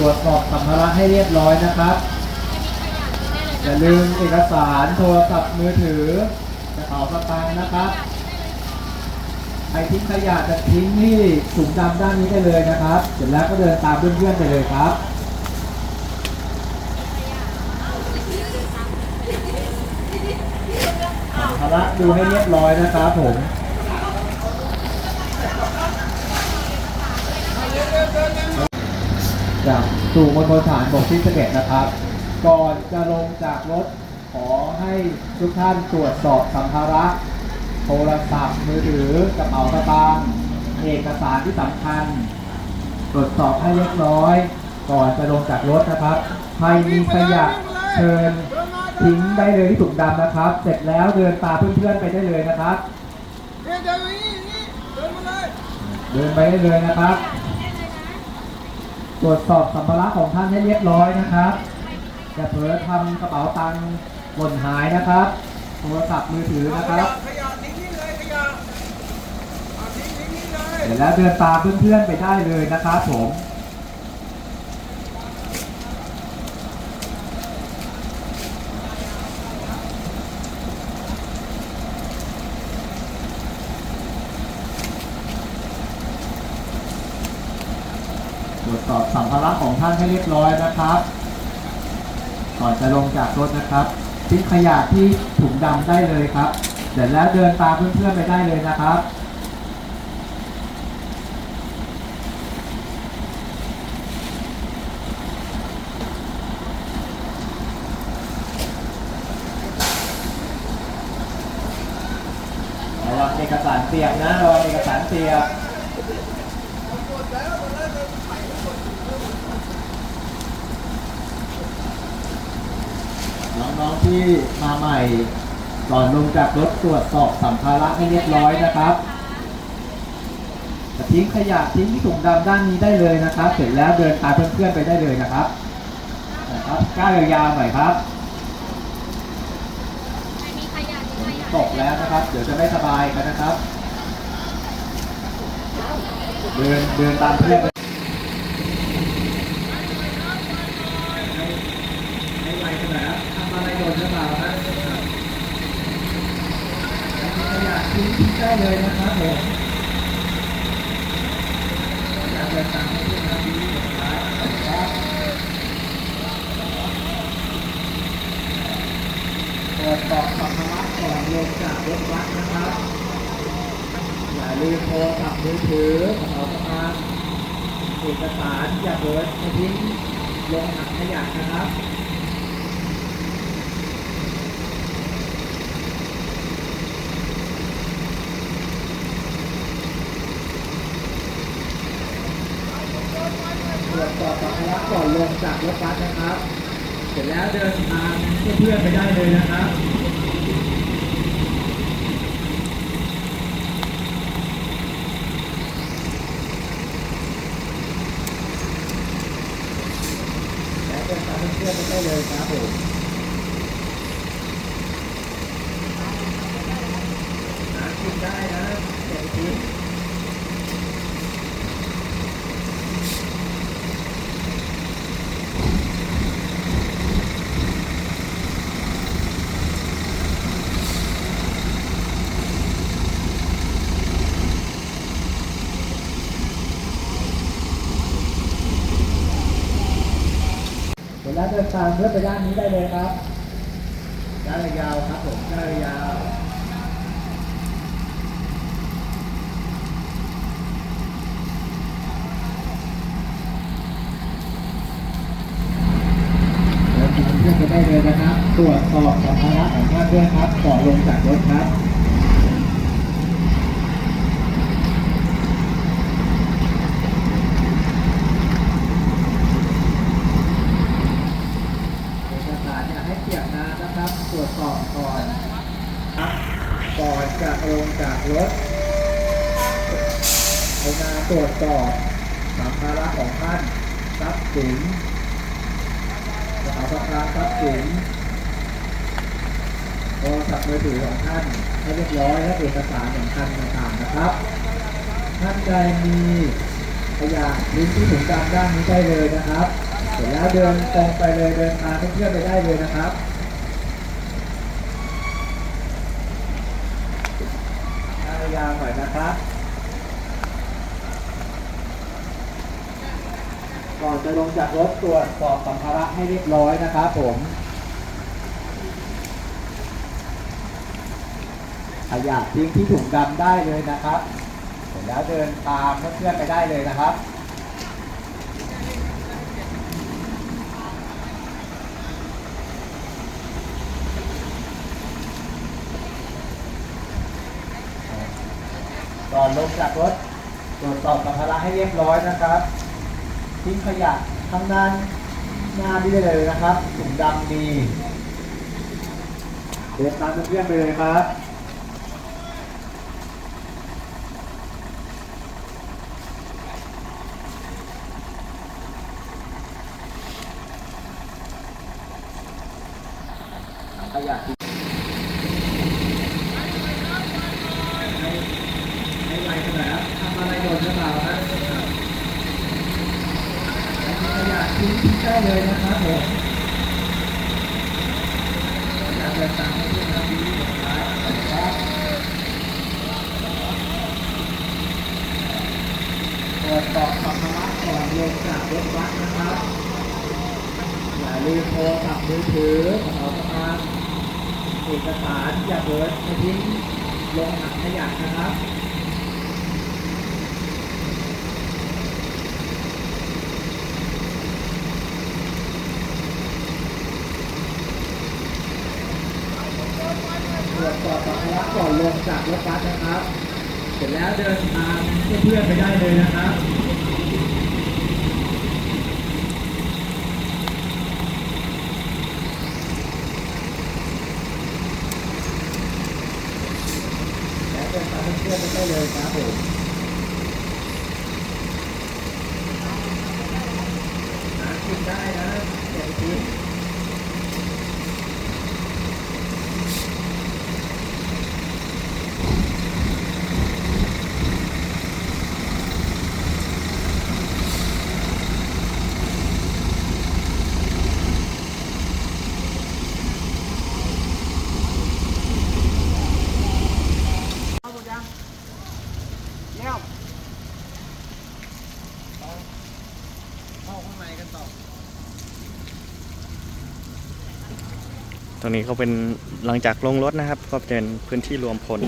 ตรวจสอบสัมภาระให้เรียบร้อยนะครับ อย่าลืมเอกสารโทรศัพท์มือถือกระเป๋าสตางค์นะครับใครทิ้งขยะจะทิ้งที่ถุงดำด้านนี้ได้เลยนะครับ เสร็จแล้วก็เดินตามเพื่อนๆไปเลยครับสัมภาระดูให้เรียบร้อยนะครับผมจาก สู่มณฑลฐานบกที่11นะครับ ก่อนจะลงจากรถขอให้ทุกท่านตรวจสอบสัมภาระ โทรศัพท์มือถือกระเป๋าสตางค์เอกสารที่สำคัญ ตรวจสอบให้เรียบร้อย ก่อนจะลงจากรถนะครับใครมีขยะเชิญทิ้งได้เลยที่ถุงดำนะครับ เสร็จแล้วเดินตามเพื่อนๆไปได้เลยนะครับเนี่ยเดินมานี่นี่เดินมาเลยเดินไปได้เลยนะครับ ตรวจสอบสัมภาระของท่านให้เรียบร้อยนะครับอย่าเผลอทำกระเป๋าตังค์หล่นหายนะครับ โทรศัพท์มือถือนะครับขยะทิ้งนี่เลยขยะทิ้งทิ้งนี่เลย เสร็จแล้วเดินตามเพื่อนๆไปได้เลยนะครับผม จสอบสัมภาระของท่านให้เรียบร้อยนะครับ ก่อนจะลงจากรถนะครับทิ้งขยะที่ถุงดำได้เลยครับ เสร็จแล้วเดินตามเพื่อนๆไปได้เลยนะครับระวังเอกสารเปียกนะระวังเอกสารเปียก น้องๆที่มาใหม่ก่อนลงจากรถตรวจสอบสัมภาระให้เรียบร้อยนะครับจะทิ้งขยะทิ้งที่ถุงดำด้านนี้ได้เลยนะครับ เสร็จแล้วเดินตามเพื่อนๆไปได้เลยนะครับนะครับก้าวยาวๆหน่อยครับไม่มีขยะมีขยะตกแล้วนะครับ เดี๋ยวจะไม่สบายกันนะครับ เดินเดินตามเพื่อนไปให้ไวขนาดทำอะไรโดนหรือเปล่าครับขยะทิ้งได้ เลยนะครับผมอยากเดินตามเพื่อนๆดีนะครับครับตรวจสอบสัมภาระก่อนลงจากรถบัสนะครับอย่าลืมโทรศัพท์มือถือกระเป๋าสตางค์เอกสารอย่าเบิดไม่ทิ้งลงถังขยะนะครับ ตรวจสอบสัมภาระก่อนลงจากรถบัส นะครับ เสร็จแล้วเดินทางเพื่อนๆไปได้เลยนะครับและเดินตามเพื่อนๆไปได้เลยครับผมหากินได้นะอย่าไปทิ้งเสร็ จแล้วเดินตามเพื่อนไปด้านนี้ได้เลยครับด้านยาวครับผมด้านยาวเดินตามเพื่อนไปได้เลยนะครับ ตรวจสอบสัมภาระของท่านด้วยครับก่อนลงจากรถครับ เอกสารอย่าให้เปียกน้ำนะครับ ตรวจสอบก่อนครับ ก่อนจะลงจากรถให้มาตรวจสอบสัมภาระของท่านทรัพย์สินกระเป๋าสตางค์ทรัพย์สินโทรศัพท์มือถือของท่านให้เรียบร้อยและเอกสารสำคัญต่างๆนะครับ ท่านใดมีขยะลิ้นที่ถุงดำด้านนี้ได้เลยนะครับ เสร็จแล้วเดินตรงไปเลยเดินทางเพื่อนๆไปได้เลยนะครับหน้ายางหน่ อยนะครับก่อนจะลงจากรถตรวจสอบสัมภาระให้เรียบร้อยนะครับผมขยะทิ้งที่ถุงดำได้เลยนะครับ เสร็จแล้วเดินตามเพื่อนๆไปได้เลยนะครับ อนลงจากรถตรวจสอบสัมภาระให้เรียบร้อยนะครับ ทิ้งขยะข้างหน้าหน้านี่ได้เลยนะครับถุงดำมีเดินตามเพื่อนไปเลยครับขยะทิ้งให้ให้ไวขนาดนั้นทำอะไรโดนหรือเปล่าครับถั งขยะทิ้งได้เลยนะครับผมอยากเดินตามให้เพื่อนทำดีที่สุดครับครับตอบสัมภาระก่อนลงจากรถบัสนะครับ อย่าลืมโทรศัพท์มือถือกระเป๋าสตางค์เอกสารอย่าเบิดไปทิ้งลงถังขยะนะครับตรวจสอบสัมภาระก่อนลง จากรถบัสนะครับ เสร็จแล้วเดินทางเพื่อนๆไปได้เลยนะครับแล้วเดินตามเพื่อนๆไปได้เลยครับผมหากินได้นะอย่าไปทิ้งเข้าข้างในกันต่อ ต รงนี้เขาเป็นหลังจากลงรถนะครับ ก็เป็นพื้นที่รวมพล